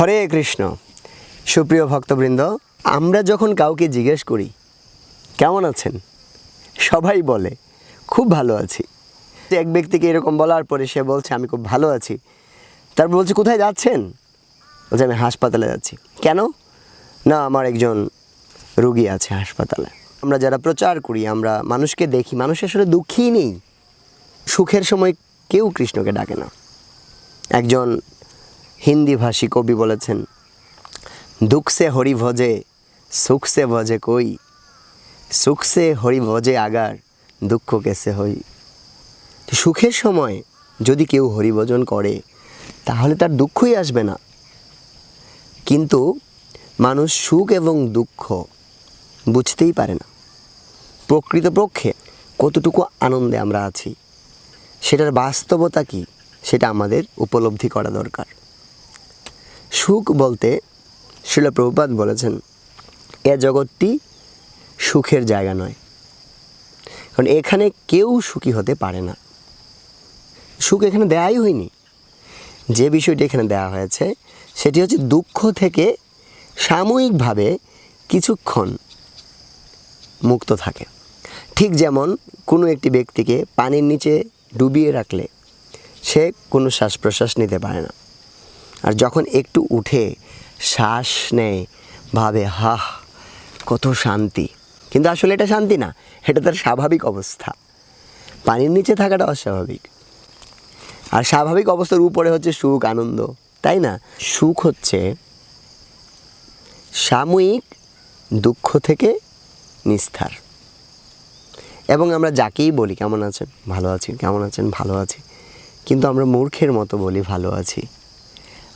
হরে কৃষ্ণ। সুপ্রিয় ভক্তবৃন্দ, আমরা যখন কাউকে জিজ্ঞেস করি, কেমন আছেন? সবাই বলে, খুব ভালো আছি। এক ব্যক্তিকে এরকম বলার পরে সে বলছে, আমি খুব ভালো আছি। তারপর বলছে, কোথায় যাচ্ছেন? বলছে, আমি হাসপাতালে যাচ্ছি। কেন? না, আমার একজন রুগী আছে হাসপাতালে। আমরা যারা প্রচার করি, আমরা মানুষকে দেখি, মানুষ আসলে দুঃখী নেই। সুখের সময় কেউ কৃষ্ণকে ডাকে না। একজন হিন্দি ভাষী কবি বলেছেন, দুঃখ সে হরি ভজে সুখ সে ভজে কই? সুখ সে হরি ভজে আগার দুঃখ কেসে হই? সুখের সময় যদি কেউ হরিভজন করে, তাহলে তার দুঃখই আসবে না। কিন্তু মানুষ সুখ এবং দুঃখ বুঝতেই পারে না। প্রকৃতপক্ষে কতটুকু আনন্দে আমরা আছি, সেটার বাস্তবতা কি, সেটা আমাদের উপলব্ধি করা দরকার। সুখ বলতে শিল প্রভুপাত বলেছেন, এ জগৎটি সুখের জায়গা নয়। কারণ এখানে কেউ সুখী হতে পারে না। সুখ এখানে দেয়াই হয়নি। যে বিষয়টি এখানে দেওয়া হয়েছে, সেটি হচ্ছে দুঃখ থেকে সাময়িকভাবে কিছুক্ষণ মুক্ত থাকে। ঠিক যেমন কোনো একটি ব্যক্তিকে পানির নিচে ডুবিয়ে রাখলে সে কোনো শ্বাস প্রশ্বাস নিতে পারে না। আর যখন একটু উঠে শ্বাস নেয়, ভাবে, হাহ, কত শান্তি। কিন্তু আসলে এটা শান্তি না, এটা তার স্বাভাবিক অবস্থা। পানির নিচে থাকাটা অস্বাভাবিক। আর স্বাভাবিক অবস্থার উপরে হচ্ছে সুখ, আনন্দ, তাই না? সুখ হচ্ছে সাময়িক দুঃখ থেকে নিস্তার। এবং আমরা যাকেই বলি, কেমন আছেন? ভালো আছি। কেমন আছেন? ভালো আছি। কিন্তু আমরা মূর্খের মতো বলি, ভালো আছি।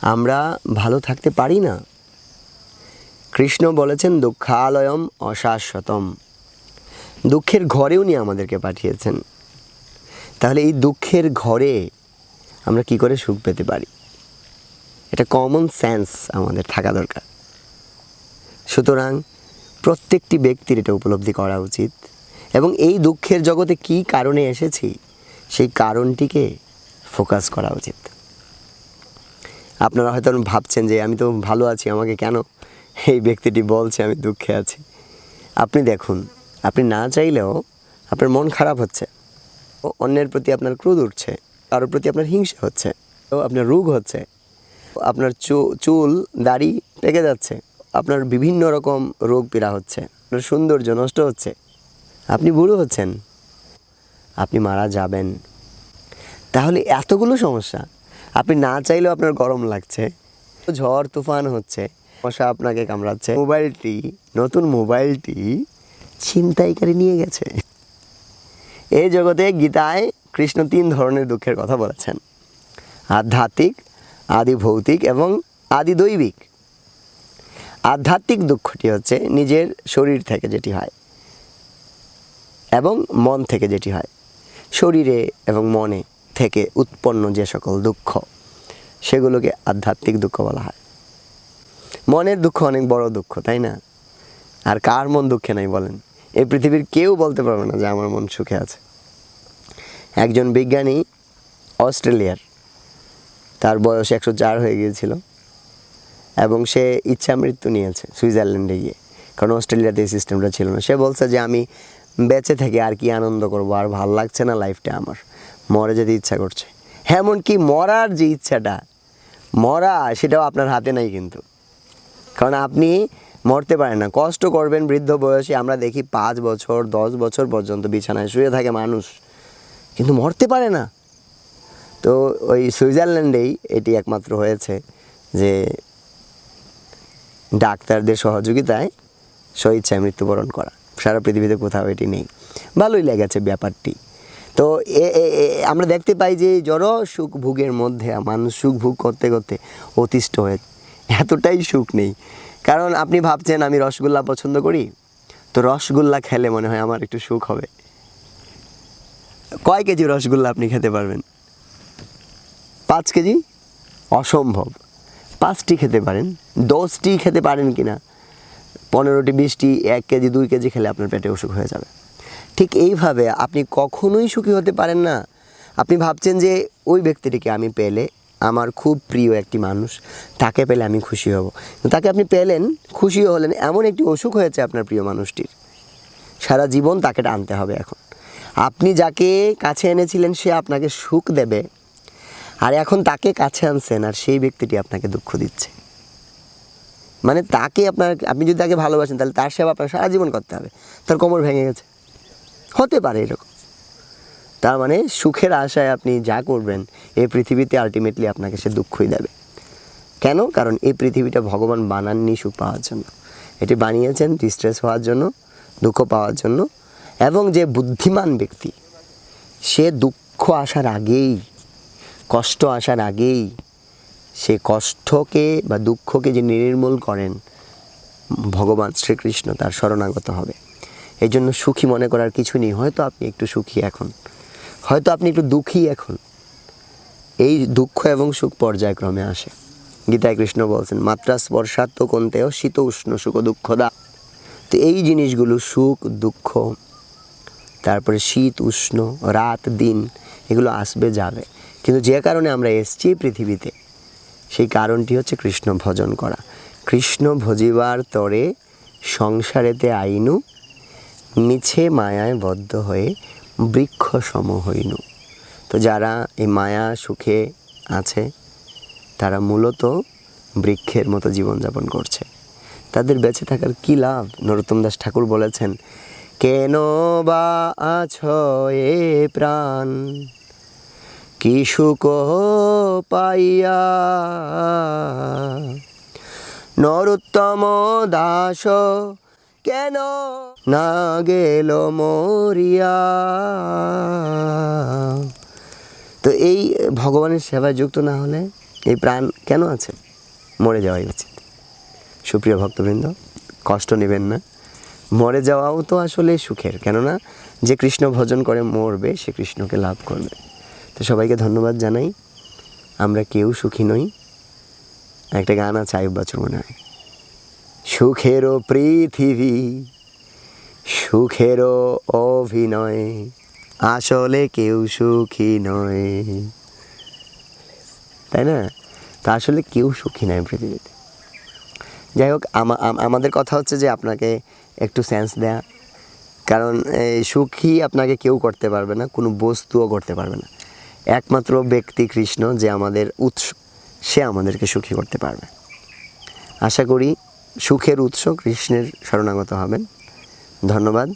আমরা ভালো থাকতে পারি না। কৃষ্ণ বলেছেন, দুঃখালয়ম অশাশ্বতম। দুঃখের ঘরে উনি আমাদেরকে পাঠিয়েছেন। তাহলে এই দুঃখের ঘরে আমরা কি করে সুখ পেতে পারি? এটা কমন সেন্স আমাদের থাকা দরকার। সুতরাং প্রত্যেকটি ব্যক্তির এটা উপলব্ধি করা উচিত এবং এই দুঃখের জগতে কি কারণে এসেছি সেই কারণটিকে ফোকাস করা উচিত। আপনারা হয়তো ভাবছেন যে আমি তো ভালো আছি, আমাকে কেন এই ব্যক্তিটি বলছে, আমি দুঃখে আছি। আপনি দেখুন, আপনি না চাইলেও আপনার মন খারাপ হচ্ছে। ও অন্যের প্রতি আপনার ক্রোধ উঠছে, কারোর প্রতি আপনার হিংসা হচ্ছে, ও আপনার রোগ হচ্ছে, আপনার চুল, দাড়ি পেকে যাচ্ছে, আপনার বিভিন্ন রকম রোগ পীড়া হচ্ছে, আপনার সৌন্দর্য নষ্ট হচ্ছে। আপনি বুড়ো হচ্ছেন, আপনি মারা যাবেন। তাহলে এতগুলো সমস্যা আপনি না চাইলেও আপনার গরম লাগছে। ঝড়, তুফান হচ্ছে। মশা আপনাকে কামড়াচ্ছে। মোবাইলটি, নতুন মোবাইলটি ছিনতাইকারী নিয়ে গেছে। এই জগতে গীতায় কৃষ্ণ তিন ধরনের দুঃখের কথা বলেছেন। আধ্যাত্মিক আদি ভৌতিক এবং আদি দৈবিক আধ্যাত্মিক দুঃখটি হচ্ছে নিজের শরীর থেকে যেটি হয় এবং মন থেকে যেটি হয়। শরীরে এবং মনে। থেকে উৎপন্ন যে সকল দুঃখ, সেগুলোকে আধ্যাত্মিক দুঃখ বলা হয়। মনের দুঃখ অনেক বড় দুঃখ, তাই না? আর কার মন দুঃখে নাই বলেন? এই পৃথিবীর কেউ বলতে পারবে না যে আমার মন সুখে আছে। একজন বিজ্ঞানী অস্ট্রেলিয়ার, তার বয়স একশো চার হয়ে গিয়েছিল এবং সে ইচ্ছা মৃত্যু নিয়েছে সুইজারল্যান্ডে গিয়ে। কারণ অস্ট্রেলিয়াতে এই সিস্টেমটা ছিল না। সে বলছে যে, আমি বেঁচে থেকে আর কি আনন্দ করব? আর ভালো লাগছে না লাইফটা আমার? মরে যেতে ইচ্ছা করছে। এমনকি মরার যে ইচ্ছাটা, মরা সেটাও আপনার হাতে নাই কিন্তু। কারণ আপনি মরতে পারেন না। কষ্ট করবেন বৃদ্ধ বয়সে, আমরা দেখি পাঁচ বছর, দশ বছর পর্যন্ত বিছানায় শুয়ে থাকে মানুষ। কিন্তু মরতে পারে না। তো ওই সুইজারল্যান্ডেই এটি একমাত্র হয়েছে যে ডাক্তারদের সহযোগিতায় স্বইচ্ছায় মৃত্যুবরণ করা। সারা পৃথিবীতে কোথাও এটি নেই। ভালোই লেগেছে ব্যাপারটি। তো আমরা দেখতে পাই যে জড় সুখ ভোগের মধ্যে মানুষ সুখ ভোগ করতে করতে অতিষ্ঠ হয়ে এতটাই সুখ নেই। কারণ আপনি ভাবছেন আমি রসগোল্লা পছন্দ করি? তো রসগোল্লা খেলে মনে হয় আমার একটু সুখ হবে। কয় কেজি রসগোল্লা আপনি খেতে পারবেন? পাঁচ কেজি? অসম্ভব। পাঁচটি খেতে পারেন। দশটি খেতে পারেন কি না পনেরোটি, বিশটি, এক কেজি, দুই কেজি খেলে আপনার পেটে অসুখ হয়ে যাবে। ঠিক এইভাবে আপনি কখনোই সুখী হতে পারেন না। আপনি ভাবছেন যে ওই ব্যক্তিটিকে আমি পেলে আমার খুব প্রিয় একটি মানুষ, তাকে পেলে আমি খুশি হব। তাকে আপনি পেলেন খুশিও হলেন এমন একটি অসুখ হয়েছে আপনার প্রিয় মানুষটির। সারা জীবন তাকে টানতে হবে এখন। আপনি যাকে কাছে এনেছিলেন সে আপনাকে সুখ দেবে, আর এখন তাকে কাছে আনছেন আর সেই ব্যক্তিটি আপনাকে দুঃখ দিচ্ছে। মানে তাকে আপনার, আপনি যদি তাকে ভালোবাসেন তাহলে তার সেবা আপনার সারা জীবন করতে হবে। তার কোমর ভেঙে গেছে। হতে পারে এরকম। তার মানে সুখের আশায় আপনি যা করবেন, এই পৃথিবীতে আলটিমেটলি আপনাকে সে দুঃখই দেবে। কেন? কারণ এই পৃথিবীটা ভগবান বানাননি সুখ পাওয়ার জন্য। এটি বানিয়েছেন ডিস্ট্রেস হওয়ার জন্য, দুঃখ পাওয়ার জন্য, এবং যে বুদ্ধিমান ব্যক্তি, সে দুঃখ আসার আগেই, কষ্ট আসার আগেই, সে কষ্টকে বা দুঃখকে যে নির্মূল করেন, ভগবান শ্রীকৃষ্ণ তার শরণাগত হবে। এই জন্য সুখী মনে করার কিছু নেই। হয়তো আপনি একটু সুখী এখন। হয়তো আপনি একটু দুঃখী এখন। এই দুঃখ এবং সুখ পর্যায়ক্রমে আসে। গীতায় কৃষ্ণ বলছেন, মাত্রা স্পর্শাত্ম কোনতেও শীত উষ্ণ সুখ দুঃখ দুঃখদা তো এই জিনিসগুলো সুখ, দুঃখ, তারপরে শীত, উষ্ণ, রাত, দিন, এগুলো আসবে, যাবে। কিন্তু যে কারণে আমরা এসছি পৃথিবীতে, সেই কারণটি হচ্ছে কৃষ্ণ ভজন করা। কৃষ্ণ ভজিবার তরে সংসারেতে আইনু মিছে মায়ায় বদ্ধ হয়ে বৃক্ষ সম হইনু। তো যারা এই মায়া সুখে আছে, তারা মূলত বৃক্ষের মতো জীবনযাপন করছে। তাদের বেঁচে থাকার কী লাভ? নরোত্তম দাস ঠাকুর বলেছেন, কেন বা আছো এ প্রাণ? কি সুখ পাইয়া? নরোত্তম দাস কেন? না গেল মরিয়া। তো এই ভগবানের সেবায় যুক্ত না হলে এই প্রাণ কেন আছে? মরে যাওয়াই উচিত। সুপ্রিয় ভক্তবৃন্দ, কষ্ট নেবেন না। মরে যাওয়াও তো আসলে সুখের, কেননা যে কৃষ্ণ ভজন করে মরবে, সে কৃষ্ণকে লাভ করবে। তো সবাইকে ধন্যবাদ জানাই। আমরা কেউ সুখী নই। একটা গান আছে আয়ুব বাচুর মনে হয়। সুখেরও পৃথিবী সুখেরও অভিনয়, আসলে কেউ সুখী নয়। তাই না? তা আসলে কেউ সুখী নয় পৃথিবীতে। যাই হোক, আমা- আমাদের কথা হচ্ছে যে আপনাকে একটু সেন্স দেয়া। কারণ সুখী আপনাকে কেউ করতে পারবে না, কোনো বস্তুও করতে পারবে না। একমাত্র ব্যক্তি কৃষ্ণ যে আমাদের উৎস, সে আমাদেরকে সুখী করতে পারবে। আশা করি সুখের উৎস কৃষ্ণের শরণাগত হবেন। ধন্যবাদ।